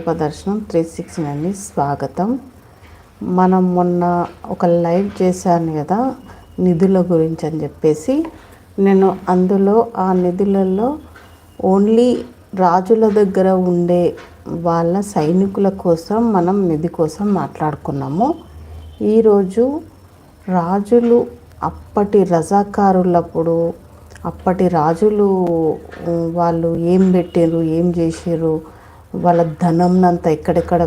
ప్రదర్శనం three six nine స్వాగతం. మనం మొన్న ఒక లైవ్ చేశాను కదా నిధుల గురించి అని చెప్పేసి. నేను అందులో ఆ నిధులలో ఓన్లీ రాజుల దగ్గర ఉండే వాళ్ళ సైనికుల కోసం మనం నిధి కోసం మాట్లాడుకున్నాము. ఈరోజు రాజులు అప్పటి రజాకారులప్పుడు అప్పటి రాజులు వాళ్ళు ఏం పెట్టారు ఏం చేశారు వాళ్ళ ధనంనంతా ఎక్కడెక్కడ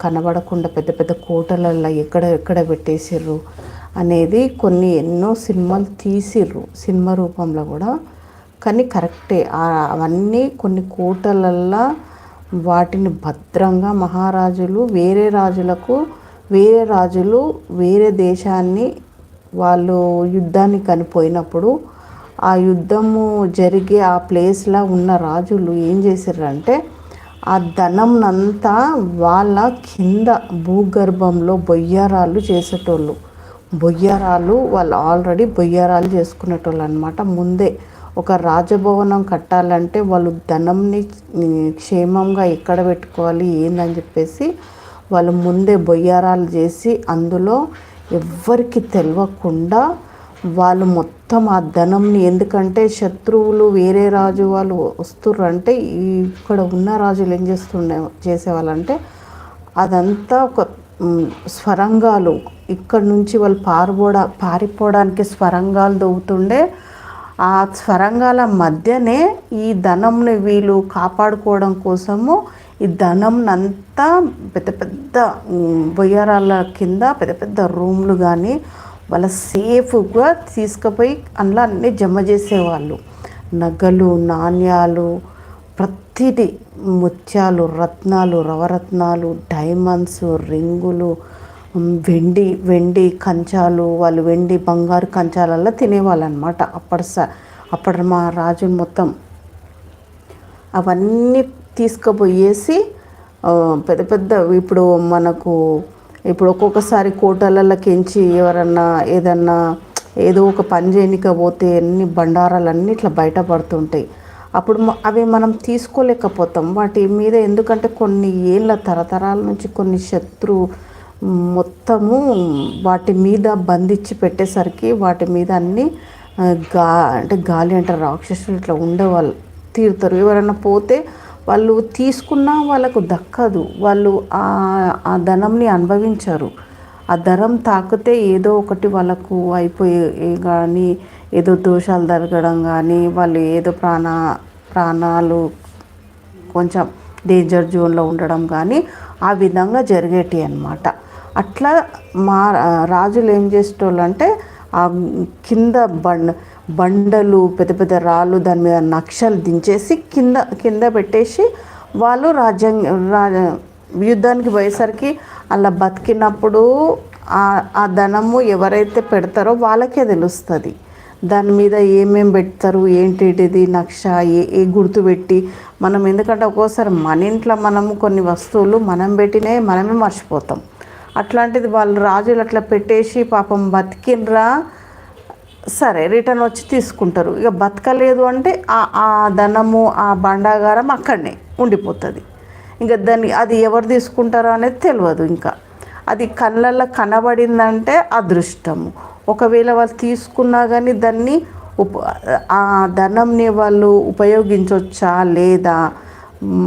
కనబడకుండా పెద్ద పెద్ద కోటలల్లో ఎక్కడ ఎక్కడ పెట్టేసారు అనేది కొన్ని ఎన్నో సినిమాలు తీసిర్రు సినిమా రూపంలో కూడా. కానీ కరెక్టే అవన్నీ కొన్ని కోటలల్లో వాటిని భద్రంగా మహారాజులు వేరే రాజులకు వేరే రాజులు వేరే దేశాన్ని వాళ్ళు యుద్ధానికి కనిపోయినప్పుడు ఆ యుద్ధము జరిగే ఆ ప్లేస్లో ఉన్న రాజులు ఏం చేశారంటే ఆ ధనంనంతా వాళ్ళ కింద భూగర్భంలో బొయ్యారాలు చేసేటోళ్ళు. బొయ్యారాలు వాళ్ళు ఆల్రెడీ బొయ్యారాలు చేసుకునేటోళ్ళు అనమాట ముందే ఒక రాజభవనం కట్టాలంటే వాళ్ళు ధనంని క్షేమంగా ఎక్కడ పెట్టుకోవాలి ఏందని చెప్పేసి వాళ్ళు ముందే బొయ్యారాలు చేసి అందులో ఎవ్వరికి తెలియకుండా వాళ్ళు మొత్తం ఆ ధనంని ఎందుకంటే శత్రువులు వేరే రాజు వాళ్ళు వస్తుర్రంటే ఇక్కడ ఉన్న రాజులు ఏం చేస్తుండే చేసేవాళ్ళంటే అదంతా ఒక స్వరంగాలు. ఇక్కడ నుంచి వాళ్ళు పారిపోడా పారిపోవడానికి స్వరంగాలు దొవుతుండే ఆ స్వరంగాల మధ్యనే ఈ ధనంని వీళ్ళు కాపాడుకోవడం కోసము ఈ ధనంనంతా పెద్ద పెద్ద బొయ్యరాళ్ళ కింద పెద్ద పెద్ద రూమ్లు కానీ వాళ్ళ సేఫ్గా తీసుకుపోయి అందులో అన్నీ జమ చేసేవాళ్ళు. నగలు నాణ్యాలు ప్రతిదీ ముత్యాలు రత్నాలు రవరత్నాలు డైమండ్స్ రింగులు వెండి వెండి కంచాలు వాళ్ళు వెండి బంగారు కంచాలల్లో తినేవాళ్ళు అనమాట అప్పటి స అప్పటి మా రాజు మొత్తం. అవన్నీ తీసుకుపోయేసి పెద్ద పెద్ద ఇప్పుడు మనకు ఇప్పుడు ఒక్కొక్కసారి కోటలలోకించి ఎవరన్నా ఏదన్నా ఏదో ఒక పని చేయనికపోతే అన్ని బండారాలన్నీ ఇట్లా బయటపడుతుంటాయి. అప్పుడు అవి మనం తీసుకోలేకపోతాం. వాటి మీద ఎందుకంటే కొన్ని ఏళ్ళ తరతరాల నుంచి కొన్ని శత్రు మొత్తము వాటి మీద బంధించి పెట్టేసరికి వాటి మీద అన్నీ గా అంటే గాలి అంటారు రాక్షసులు ఇట్లా ఉండేవాళ్ళు తీరుతారు. ఎవరైనా పోతే వాళ్ళు తీసుకున్నా వాళ్ళకు దక్కదు. వాళ్ళు ఆ ధనంని అనుభవించరు. ఆ ధనం తాకితే ఏదో ఒకటి వాళ్ళకు అయిపోయే కానీ ఏదో దోషాలు జరగడం కానీ వాళ్ళు ఏదో ప్రాణ ప్రాణాలు కొంచెం డేంజర్ జోన్లో ఉండడం కానీ ఆ విధంగా జరిగేటి అనమాట అట్లా మా రాజులు ఏం చేసేటోళ్ళు అంటే ఆ కింద బండ్ బండలు పెద్ద పెద్ద రాళ్ళు దాని మీద నక్షలు దించేసి కింద కింద పెట్టేసి వాళ్ళు రాజ్యాంగ రాజ యుద్ధానికి పోయేసరికి అలా బతికినప్పుడు ఆ ధనము ఎవరైతే పెడతారో వాళ్ళకే తెలుస్తుంది. దాని మీద ఏమేమి పెడతారు ఏంటిది నక్ష ఏ ఏ గుర్తు పెట్టి మనం ఎందుకంటే ఒక్కోసారి మన ఇంట్లో మనము కొన్ని వస్తువులు మనం పెట్టినవి మనమే మర్చిపోతాం. అట్లాంటిది వాళ్ళు రాజులు అట్లా పెట్టేసి పాపం బతికినరా సరే రిటర్న్ వచ్చి తీసుకుంటారు. ఇక బతకలేదు అంటే ఆ ధనము ఆ బండాగారం అక్కడనే ఉండిపోతుంది. ఇంకా దాన్ని అది ఎవరు తీసుకుంటారో అనేది తెలియదు ఇంకా. అది కళ్ళల్లో కనబడిందంటే అదృష్టము ఒకవేళ వాళ్ళు తీసుకున్నా కానీ దాన్ని ఉప ఆ ధనంని వాళ్ళు ఉపయోగించవచ్చా లేదా?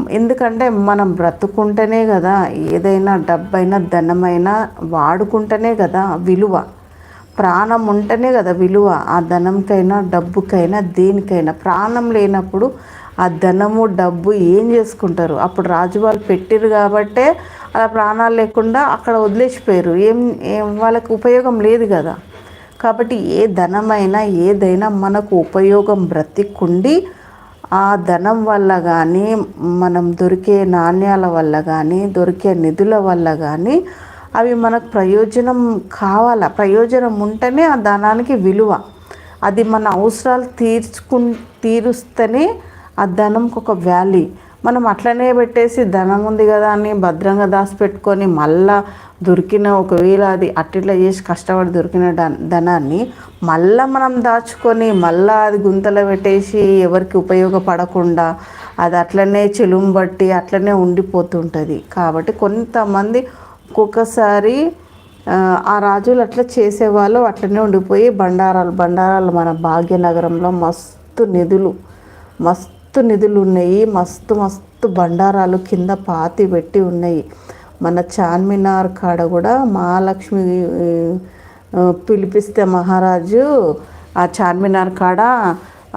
ఎందుకంటే మనం బ్రతుకుంటేనే కదా ఏదైనా డబ్బైనా ధనమైనా వాడుకుంటేనే కదా విలువ. ప్రాణం ఉంటేనే కదా విలువ. ఆ ధనంకైనా డబ్బుకైనా దేనికైనా. ప్రాణం లేనప్పుడు ఆ ధనము డబ్బు ఏం చేసుకుంటారు? అప్పుడు రాజు వాళ్ళు పెట్టిరు కాబట్టే అలా ప్రాణాలు లేకుండా అక్కడ వదిలేసిపోయారు. ఏం ఏం వాళ్ళకి ఉపయోగం లేదు కదా. కాబట్టి ఏ ధనమైనా ఏదైనా మనకు ఉపయోగం బ్రతికుండి ఆ ధనం వల్ల కానీ మనం దొరికే నాణ్యాల వల్ల కానీ దొరికే నిధుల వల్ల కానీ అవి మనకు ప్రయోజనం కావాలా? ప్రయోజనం ఉంటేనే ఆ ధనానికి విలువ. అది మన అవసరాలు తీర్చుకు తీరుస్తేనే ఆ ధనంకి ఒక వ్యాలీ మనం అట్లనే పెట్టేసి ధనం ఉంది కదా అని భద్రంగా దాచిపెట్టుకొని మళ్ళా దొరికిన ఒకవేళ అది అట్టిట్లా చేసి కష్టపడి దొరికిన ధనాన్ని మళ్ళా మనం దాచుకొని మళ్ళా అది గుంతలో పెట్టేసి ఎవరికి ఉపయోగపడకుండా అది అట్లనే చెలుము బట్టి అట్లనే ఉండిపోతుంటుంది. కాబట్టి కొంతమంది ఒక్కొక్కసారి ఆ రాజులు అట్లా చేసేవాళ్ళు అట్లనే ఉండిపోయి బండారాలు బండారాలు మన భాగ్యనగరంలో మస్తు నిధులు మస్తు నిధులు ఉన్నాయి. మస్తు మస్తు బండారాలు కింద పాతి పెట్టి ఉన్నాయి. మన చార్మినార్ కాడ కూడా మహాలక్ష్మి పిలిపిస్తే మహారాజు ఆ చార్మినార్ కాడ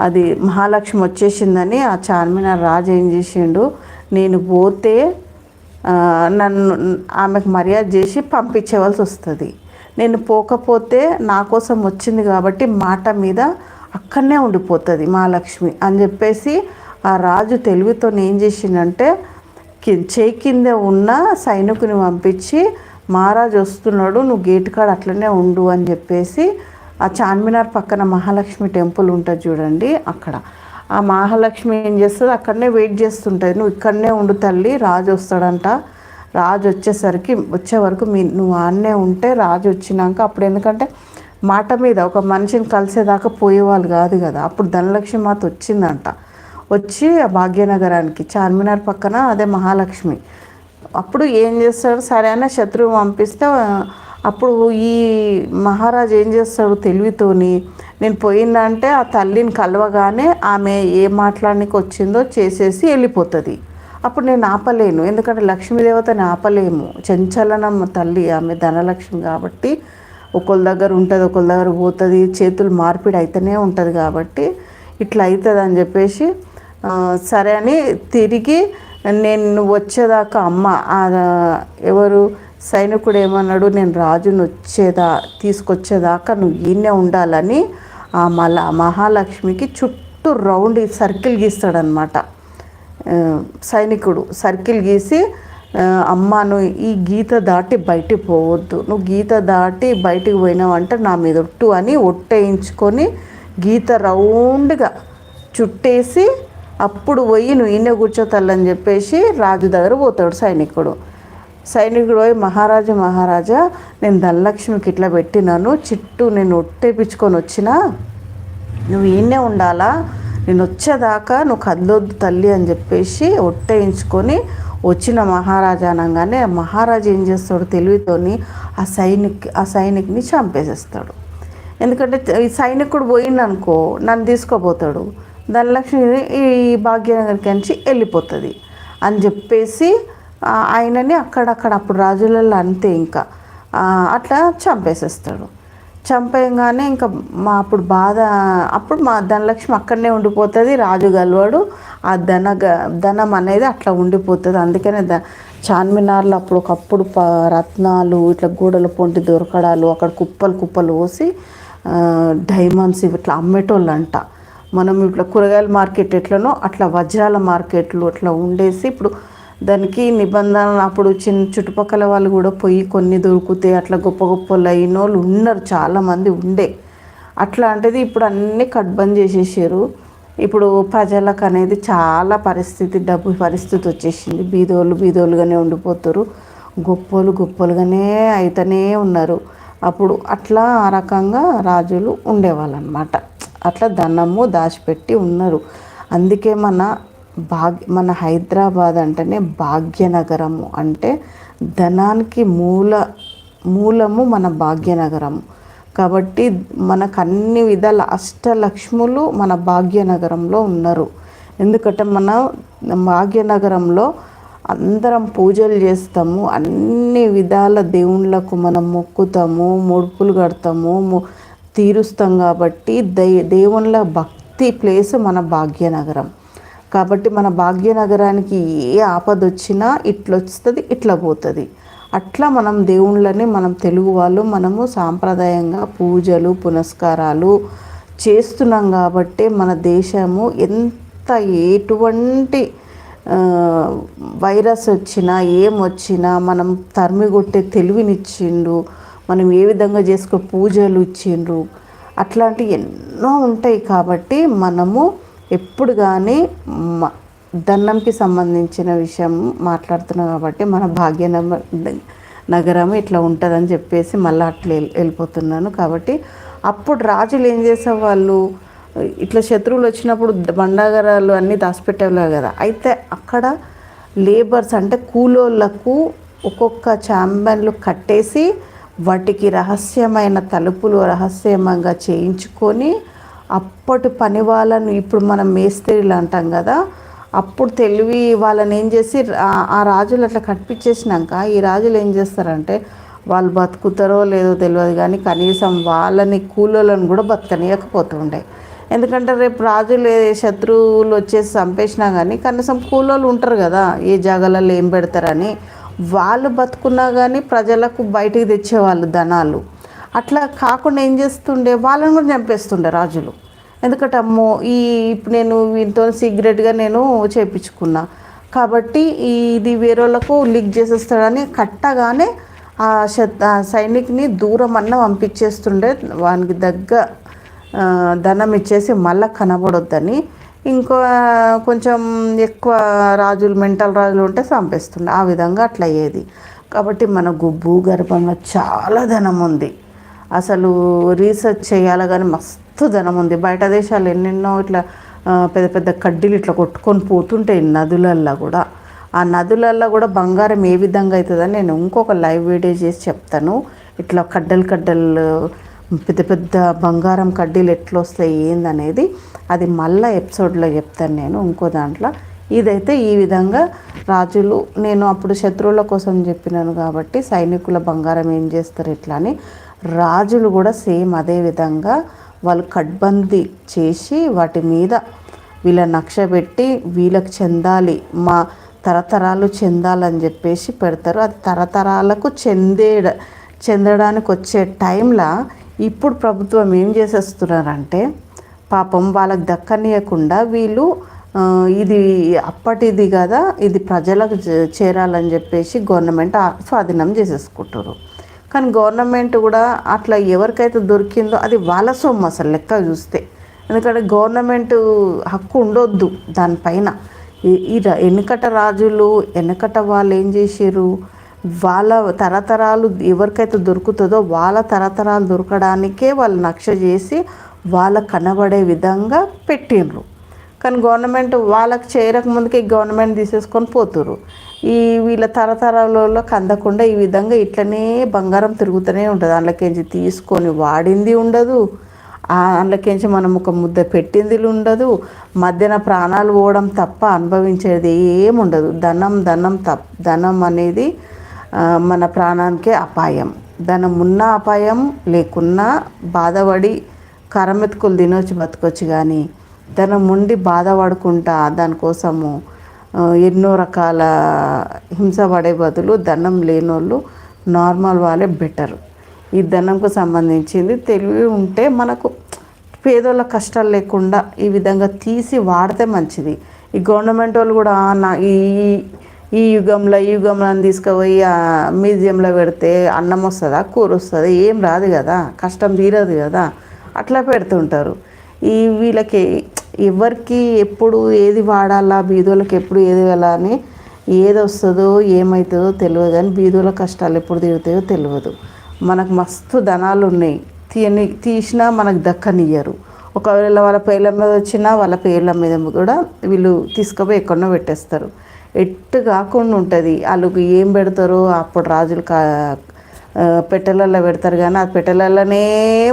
అది మహాలక్ష్మి వచ్చేసిందని ఆ చార్మినార్ రాజు ఏం చేసిండు నేను పోతే నన్ను ఆమెకు మర్యాద చేసి పంపించేవలసి వస్తుంది. నేను పోకపోతే నా కోసం వచ్చింది కాబట్టి మాట మీద అక్కడనే ఉండిపోతుంది మహాలక్ష్మి అని చెప్పేసి ఆ రాజు తెలివితో ఏం చేసిందంటే చేయి కింద ఉన్న సైనికుని పంపించి మహారాజు వస్తున్నాడు నువ్వు గేట్ కాడ అట్లనే ఉండు అని చెప్పేసి ఆ చార్మినార్ పక్కన మహాలక్ష్మి టెంపుల్ ఉంటుంది చూడండి అక్కడ. ఆ మహాలక్ష్మి ఏం చేస్తుంది? అక్కడనే వెయిట్ చేస్తుంటుంది. నువ్వు ఇక్కడనే ఉండు తల్లి రాజు వస్తాడంట. రాజు వచ్చేసరికి వచ్చే వరకు మీ నువ్వు ఆన్నే ఉంటే రాజు వచ్చినాక అప్పుడు ఎందుకంటే మాట మీద ఒక మనిషిని కలిసేదాకా పోయేవాళ్ళు కాదు కదా. అప్పుడు ధనలక్ష్మి మాత వచ్చిందంట. వచ్చి ఆ భాగ్యనగరానికి చార్మినార్ పక్కన అదే మహాలక్ష్మి. అప్పుడు ఏం చేస్తాడు? సరే అన్న శత్రువు పంపిస్తే అప్పుడు ఈ మహారాజు ఏం చేస్తాడు తెలివితోని నేను పోయిందంటే ఆ తల్లిని కలవగానే ఆమె ఏ మాట్లాడడానికి వచ్చిందో చేసేసి వెళ్ళిపోతుంది. అప్పుడు నేను ఆపలేను. ఎందుకంటే లక్ష్మీదేవతని ఆపలేము. చంచలనమ్మ తల్లి ఆమె ధనలక్ష్మి కాబట్టి ఒకళ్ళ దగ్గర ఉంటుంది ఒకళ్ళ దగ్గర పోతుంది. చేతులు మార్పిడి అయితేనే ఉంటుంది కాబట్టి ఇట్లా అవుతుంది అని చెప్పేసి సరే అని తిరిగి నేను వచ్చేదాకా అమ్మ ఎవరు సైనికుడు ఏమన్నాడు నేను రాజును వచ్చేదా తీసుకొచ్చేదాకా నువ్వు ఈయనే ఉండాలని ఆ మల మహాలక్ష్మికి చుట్టూ రౌండ్ సర్కిల్ గీస్తాడనమాట సైనికుడు సర్కిల్ గీసి అమ్మ నువ్వు ఈ గీత దాటి బయటికి పోవద్దు. నువ్వు గీత దాటి బయటికి పోయినావంటే నా మీద ఒట్టు అని ఒట్టేయించుకొని గీత రౌండ్గా చుట్టేసి అప్పుడు పోయి నువ్వు ఈయన కూర్చోతల్లని చెప్పేసి రాజు దగ్గర పోతాడు సైనికుడు. సైనికుడు పోయి మహారాజా మహారాజా నేను ధనలక్ష్మికి ఇట్లా పెట్టినాను చిట్టు నేను ఒట్టేపించుకొని వచ్చినా నువ్వు ఈయనే ఉండాలా? నేను వచ్చేదాకా నువ్వు కదలొద్దు తల్లి అని చెప్పేసి ఒట్టేయించుకొని వచ్చిన మహారాజా అనగానే మహారాజు ఏం చేస్తాడు తెలివితోని ఆ సైనిక్ ఆ సైనిక్ని చంపేసేస్తాడు. ఎందుకంటే ఈ సైనికుడు పోయిండనుకో నన్ను తీసుకోపోతాడు. ధనలక్ష్మి ఈ భాగ్యనగర్కి నుంచి వెళ్ళిపోతుంది అని చెప్పేసి ఆయనని అక్కడక్కడ అప్పుడు రాజులలో అంతే ఇంకా. అట్లా చంపేసేస్తాడు. చంపేయంగానే ఇంకా మా అప్పుడు బాధ అప్పుడు మా ధనలక్ష్మి అక్కడనే ఉండిపోతుంది రాజు గలవాడు ఆ ధన ధనం అనేది అట్లా ఉండిపోతుంది. అందుకనే ద చార్మినార్లో అప్పుడు ఒకప్పుడు ప రత్నాలు ఇట్లా గోడల పొంటి దొరకడాలు అక్కడ కుప్పలు కుప్పలు పోసి డైమండ్స్ ఇట్లా అమ్మేటోళ్ళు అంట మనం ఇట్లా కూరగాయల మార్కెట్ ఎట్లనో అట్లా వజ్రాల మార్కెట్లు అట్లా ఉండేసి ఇప్పుడు దానికి నిబంధనలు అప్పుడు చిన్న చుట్టుపక్కల వాళ్ళు కూడా పోయి కొన్ని దొరుకుతాయి అట్లా గొప్ప గొప్ప లైన్ వాళ్ళు ఉన్నారు చాలామంది ఉండే. అట్లాంటిది ఇప్పుడు అన్నీ కట్ బంద్ చేసేసారు. ఇప్పుడు ప్రజలకు అనేది చాలా పరిస్థితి డబ్బు పరిస్థితి వచ్చేసింది. బీదోళ్ళు బీదోళ్ళుగానే ఉండిపోతారు. గొప్పలు గొప్పలుగానే అయితేనే ఉన్నారు. అప్పుడు అట్లా ఆ రకంగా రాజులు ఉండేవాళ్ళు అనమాట అట్లా ధనము దాచిపెట్టి ఉన్నారు. అందుకే మన భాగ్య మన హైదరాబాద్ అంటేనే భాగ్యనగరము అంటే ధనానికి మూల మూలము మన భాగ్యనగరం. కాబట్టి మనకు అన్ని విధాల అష్టలక్ష్ములు మన భాగ్యనగరంలో ఉన్నారు. ఎందుకంటే మన భాగ్యనగరంలో అందరం పూజలు చేస్తాము. అన్ని విధాల దేవుళ్ళకు మనం మొక్కుతాము ముడుపులు కడతాము తీరుస్తాం కాబట్టి దే దేవుళ్ళ భక్తి ప్లేస్ మన భాగ్యనగరం. కాబట్టి మన భాగ్యనగరానికి ఏ ఆపద వచ్చినా ఇట్లా వస్తుంది ఇట్లా పోతుంది. అట్లా మనం దేవుళ్ళని మనం తెలుగు వాళ్ళు మనము సాంప్రదాయంగా పూజలు పునస్కారాలు చేస్తున్నాం కాబట్టి మన దేశము ఎంత ఎటువంటి వైరస్ వచ్చినా ఏం వచ్చినా మనం తరిమి కొట్టే తెలివినిచ్చిండు మనం ఏ విధంగా చేసుకో పూజలు ఇచ్చిండ్రు అట్లాంటివి ఎన్నో ఉంటాయి కాబట్టి మనము ఎప్పుడు కానీ దండంకి సంబంధించిన విషయం మాట్లాడుతున్నాం కాబట్టి మన భాగ్యనగర నగరం ఇట్లా ఉంటుందని చెప్పేసి మళ్ళీ అట్లా వెళ్ళిపోతున్నాను. కాబట్టి అప్పుడు రాజులు ఏం చేసేవాళ్ళు? ఇట్లా శత్రువులు వచ్చినప్పుడు బండాగరాలు అన్నీ దాచిపెట్టేవాళ్ళు కదా. అయితే అక్కడ లేబర్స్ అంటే కూలోళ్ళకు ఒక్కొక్క చాంబన్లు కట్టేసి వాటికి రహస్యమైన తలుపులు రహస్యంగా చేయించుకొని అప్పటి పని వాళ్ళను ఇప్పుడు మనం మేస్త్రీలు అంటాం కదా అప్పుడు తెలివి వాళ్ళని ఏం చేసి ఆ రాజులు అట్లా కట్పించేసినాక ఈ రాజులు ఏం చేస్తారంటే వాళ్ళు బతుకుతారో లేదో తెలియదు కానీ కనీసం వాళ్ళని కూలోళ్ళని కూడా బతకనీయకపోతుండే. ఎందుకంటే రేపు రాజులు శత్రువులు వచ్చేసి చంపేసినా కానీ కనీసం కూలోళ్ళు ఉంటారు కదా ఏ జాగాలలో ఏం పెడతారని వాళ్ళు బతుకున్నా కానీ ప్రజలకు బయటికి తెచ్చేవాళ్ళు ధనాలు. అట్లా కాకుండా ఏం చేస్తుండే? వాళ్ళని కూడా చంపేస్తుండే రాజులు. ఎందుకంటే అమ్మో ఈ ఇప్పుడు నేను వీటితో సీక్రెట్గా నేను చేయించుకున్నా కాబట్టి ఇది వేరేళ్ళకు లీక్ చేసేస్తాడని కట్టగానే ఆ శత్ సైనిక్ని దూరం అన్న పంపించేస్తుండే. వానికి దగ్గ ధనం ఇచ్చేసి మళ్ళీ కనబడొద్దని. ఇంకో కొంచెం ఎక్కువ రాజులు మెంటల్ రాజులు ఉంటే చంపేస్తుండే. ఆ విధంగా అట్లా అయ్యేది. కాబట్టి మనకు భూగర్భంలో చాలా ధనం ఉంది. అసలు రీసెర్చ్ చేయాలి కానీ మస్తు ధనం ఉంది. బయట దేశాలు ఎన్నెన్నో ఇట్లా పెద్ద పెద్ద కడ్డీలు ఇట్లా కొట్టుకొని పోతుంటాయి నదులల్లో కూడా. ఆ నదులల్లో కూడా బంగారం ఏ విధంగా అవుతుందని నేను ఇంకొక లైవ్ వీడియో చేసి చెప్తాను. ఇట్లా కడ్డలు కడ్డలు పెద్ద పెద్ద బంగారం కడ్డీలు ఎట్లా వస్తాయి ఏందనేది అది మళ్ళీ ఎపిసోడ్లో చెప్తాను నేను ఇంకో దాంట్లో. ఇదైతే ఈ విధంగా రాజులు నేను అప్పుడు శత్రువుల కోసం చెప్పినాను కాబట్టి సైనికుల బంగారం ఏం చేస్తారు ఇట్లా అని. రాజులు కూడా సేమ్ అదే విధంగా వాళ్ళు కడ్బందీ చేసి వాటి మీద వీళ్ళ నక్ష పెట్టి వీళ్ళకి చెందాలి మా తరతరాలు చెందాలని చెప్పేసి పెడతారు. అది తరతరాలకు చెందే చెందడానికి వచ్చే టైంలో ఇప్పుడు ప్రభుత్వం ఏం చేసేస్తున్నారంటే పాపం వాళ్ళకి దక్కనీయకుండా వీళ్ళు ఇది అప్పటిది కదా ఇది ప్రజలకు చేరాలని చెప్పేసి గవర్నమెంట్ స్వాధీనం చేసేసుకుంటారు కానీ గవర్నమెంట్ కూడా అట్లా ఎవరికైతే దొరికిందో అది వాళ్ళ సొమ్ము అసలు లెక్క చూస్తే. ఎందుకంటే గవర్నమెంట్ హక్కు ఉండొద్దు దానిపైన. ఈ వెనుకట రాజులు వెనుకట వాళ్ళు ఏం చేసారు వాళ్ళ తరతరాలు ఎవరికైతే దొరుకుతుందో వాళ్ళ తరతరాలు దొరకడానికే వాళ్ళు నక్ష చేసి వాళ్ళ కనబడే విధంగా పెట్టిండ్రు కానీ గవర్నమెంట్ వాళ్ళకి చేరక ముందుకి గవర్నమెంట్ తీసేసుకొని పోతురు ఈ వీళ్ళ తరతరాలలో కందకుండా ఈ విధంగా ఇట్లనే బంగారం తిరుగుతూనే ఉంటుంది. అందులోకించి తీసుకొని వాడింది ఉండదు. అందులోకించి మనం ఒక ముద్ద పెట్టింది ఉండదు. మధ్యన ప్రాణాలు పోవడం తప్ప అనుభవించేది ఏముండదు ధనం ధనం తప్ ధనం అనేది మన ప్రాణానికే అపాయం. ధనం ఉన్న అపాయం లేకున్నా బాధపడి కరమెతుకులు తినొచ్చు బతకొచ్చు కానీ తన ఉండి బాధపడుకుంటా దానికోసము ఎన్నో రకాల హింస పడే బదులు ధనం లేనోళ్ళు నార్మల్ వాళ్ళే బెటర్. ఈ ధనంకు సంబంధించింది తెలివి ఉంటే మనకు పేదోళ్ళ కష్టాలు లేకుండా ఈ విధంగా తీసి వాడితే మంచిది. ఈ గవర్నమెంట్ వాళ్ళు కూడా నా ఈ ఈ యుగంలో ఈ యుగంలో తీసుకుపోయి మ్యూజియంలో పెడితే అన్నం వస్తుందా కూర వస్తుందా ఏం రాదు కదా కష్టం తీరదు కదా అట్లా పెడుతుంటారు. ఈ వీళ్ళకి ఎవరికి ఎప్పుడు ఏది వాడాలా బీదోళ్ళకి ఎప్పుడు ఏది వెళ్ళాలని ఏది వస్తుందో ఏమవుతుందో తెలియదు కానీ బీదోళ్ళ కష్టాలు ఎప్పుడు తీరుతాయో తెలియదు. మనకు మస్తు ధనాలు ఉన్నాయి. తీయని తీసినా మనకు దక్కనియ్యరు. ఒకవేళ వాళ్ళ పేర్ల మీద వచ్చినా వాళ్ళ పేర్ల మీద కూడా వీళ్ళు తీసుకుపోయి ఎక్కడో పెట్టేస్తారు. ఎట్టు కాకుండా ఉంటుంది. వాళ్ళకి ఏం పెడతారో అప్పుడు రాజులు కా పెట్టెలలో పెడతారు కానీ అది పెట్టెలలోనే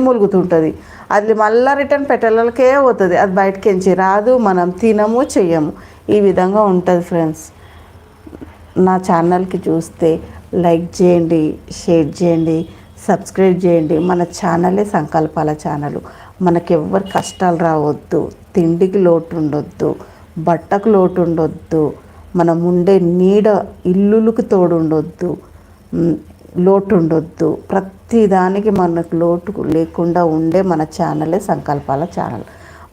ములుగుతుంటుంది. అది మళ్ళీ రిటర్న్ పెట్టెలకే పోతుంది అది బయటకి ఎంచి రాదు మనం తినము చెయ్యము. ఈ విధంగా ఉంటుంది ఫ్రెండ్స్. నా ఛానల్కి చూస్తే లైక్ చేయండి షేర్ చేయండి సబ్స్క్రైబ్ చేయండి. మన ఛానలే సంకల్పాల ఛానల్. మనకి ఎవరు కష్టాలు రావద్దు. తిండికి లోటు ఉండొద్దు బట్టకు లోటు ఉండొద్దు మనం ఉండే నీడ ఇల్లులకు తోడు ఉండొద్దు లోటు ఉండొద్దు ప్రతి దానికి మనకు లోటు లేకుండా ఉండే మన ఛానలే సంకల్పాల ఛానల్.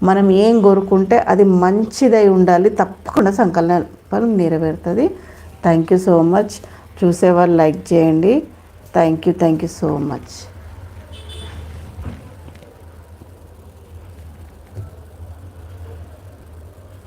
మనం ఏం కోరుకుంటే అది మంచిదై ఉండాలి తప్పకుండా సంకల్పం నెరవేరుతుంది. థ్యాంక్ యూ సో మచ్ చూసేవాళ్ళు లైక్ చేయండి. Thank you thank you so much